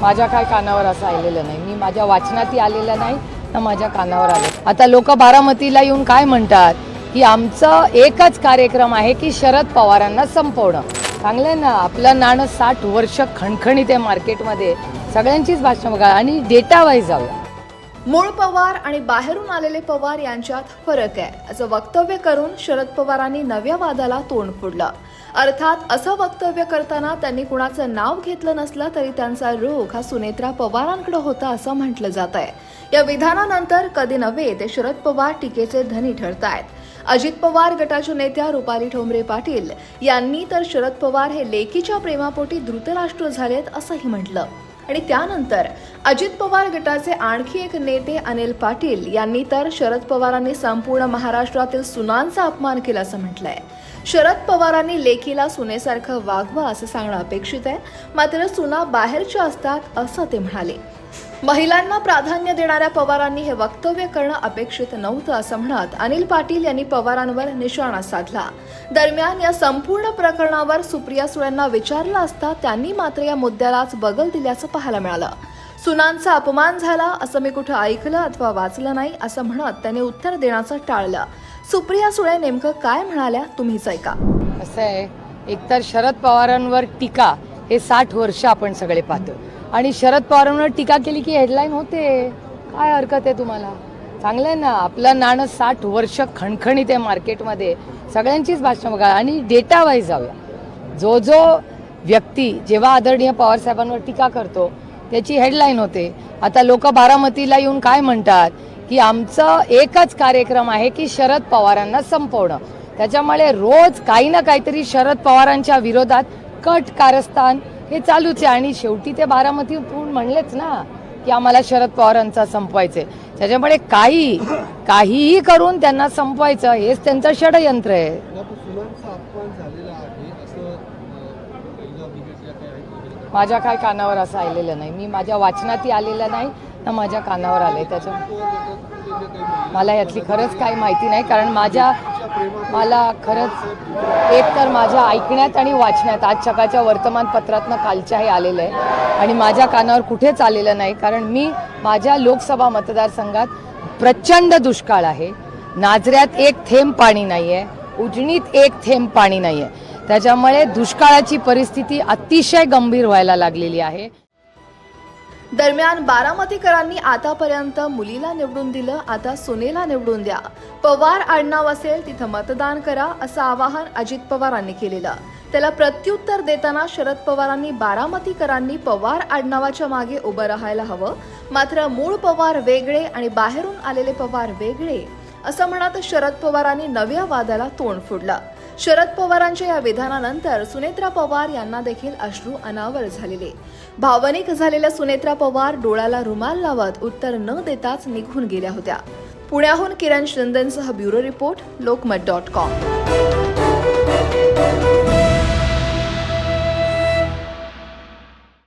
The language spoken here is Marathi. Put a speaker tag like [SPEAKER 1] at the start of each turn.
[SPEAKER 1] माझ्या काय कानावर असं आलेलं नाही. मी माझ्या वाचनातही आलेलं नाही ना माझ्या कानावर आलं. आता लोक बारामतीला येऊन काय म्हणतात? की आमचं एकच कार्यक्रम आहे की शरद पवारांना संपवणं. चांगलं आहे ना? आपलं नाणं साठ वर्ष खणखणीत आहे मार्केटमध्ये. सगळ्यांचीच भाषा बघा. आणि डेटा वाईज जाऊया
[SPEAKER 2] मूळ पवार आणि बाहेरून आलेले पवार यांच्यात फरक आहे असं वक्तव्य करून शरद पवारांनी नव्या वादाला तोंड फोडलं. अर्थात असं वक्तव्य करताना त्यांनी कुणाचं नाव घेतलं नसलं तरी त्यांचा रोग हा सुनेत्रा पवारांकडे होता असं म्हटलं जात आहे. या विधानानंतर कधी नव्हे ते शरद पवार टीकेचे धनी ठरत आहेत अजित पवार गटाच्या नेत्या रुपाली ठोंबरे पाटील यांनी तर शरद पवार हे लेकीच्या प्रेमापोटी धृतराष्ट्र झालेत असंही म्हटलं. आणि त्यानंतर अजित पवार गटाचे आणखी एक नेते अनिल पाटील यांनी तर शरद पवारांनी संपूर्ण महाराष्ट्रातील सुनांचा अपमान केला असं म्हटलंय. शरद पवारांनी लेखीला सुनेसारखं वागवा असं सांगणं अपेक्षित आहे. मात्र सुना बाहेरच्या असतात असं ते म्हणाले. महिलांना प्राधान्य देणाऱ्या पवारांनी हे वक्तव्य करणं अपेक्षित नव्हतं असं म्हणत अनिल पाटील यांनी पवारांवर निशाणा साधला. दरम्यान या संपूर्ण प्रकरणावर सुप्रिया सुळेंना विचारलं असता त्यांनी मात्र या मुद्द्यालाच बगल दिल्याचं पाहायला मिळालं. सुनांचा अपमान झाला असं मी कुठं ऐकलं अथवा वाचलं नाही असं म्हणत त्याने उत्तर देण्याचं टाळलं. सुप्रिया सुळे नेमकं काय म्हणाल्या तुम्हीच ऐका.
[SPEAKER 1] असं आहे एकतर शरद पवारांवर टीका हे साठ वर्ष आपण सगळे पाहतो. आणि शरद पवारांवर टीका केली की हेडलाईन होते. काय हरकत आहे तुम्हाला? चांगलं आहे ना. आपलं नाणं साठ वर्ष खणखणीत आहे मार्केटमध्ये. सगळ्यांचीच भाषा बघा. आणि डेटा वाईज जाऊया. जो जो व्यक्ती जेव्हा आदरणीय पवारसाहेबांवर टीका करतो त्याची हेडलाईन होते. आता लोक बारामतीला येऊन काय म्हणतात? की आमचं एकच कार्यक्रम आहे की शरद पवारांना संपवणं. त्याच्यामुळे रोज काही ना काहीतरी शरद पवारांच्या विरोधात कट कारस्थान हे चालूच आहे आणि शेवटी ते बारामतीतून म्हणलेच ना की आम्हाला शरद पवारांचा संपवायचंय. त्याच्यामुळे काही काहीही करून त्यांना संपवायचं हेच त्यांचं षडयंत्र आहे. माझ्या काय कानावर असं आलेलं नाही. मी माझ्या वाचनातही आलेलं नाही. ना माझ्या कानावर आलंय त्याच्या मला यातली खरंच काही माहिती नाही कारण माझ्या मला खरंच एक तर माझ्या ऐकण्यात आणि वाचण्यात आज सकाळच्या वर्तमानपत्रातनं कालच्याही आलेलं आहे. आणि माझ्या कानावर कुठेच आलेलं नाही कारण मी माझ्या लोकसभा मतदारसंघात प्रचंड दुष्काळ आहे. नाजऱ्यात एक थेंब पाणी नाही आहे उजनीत एक थेंब पाणी नाही आहे त्याच्यामुळे दुष्काळाची परिस्थिती अतिशय गंभीर व्हायला लागलेली आहे.
[SPEAKER 2] दरम्यान बारामतीकरांनी आतापर्यंत मुलीला निवडून दिलं आता सुनेला निवडून द्या. पवार आडनाव असेल तिथं मतदान करा असं आवाहन अजित पवारांनी केलेलं. त्याला प्रत्युत्तर देताना शरद पवारांनी बारामतीकरांनी पवार आडनावाच्या मागे उभं राहायला हवं. मात्र मूळ पवार वेगळे आणि बाहेरून आलेले पवार वेगळे. असं म्हणत शरद पवारांनी नव्या वादाला तोंड फोडलं. शरद पवारांच्या या विधानानंतर सुनेत्रा पवार यांना देखील अश्रू अनावर झालेले. भावनिक झालेल्या सुनेत्रा पवार डोळ्याला रुमाल लावत उत्तर न देताच निघून गेल्या होत्या. पुण्याहून Kiran शिंदेसह bureau report Lokmat dot com.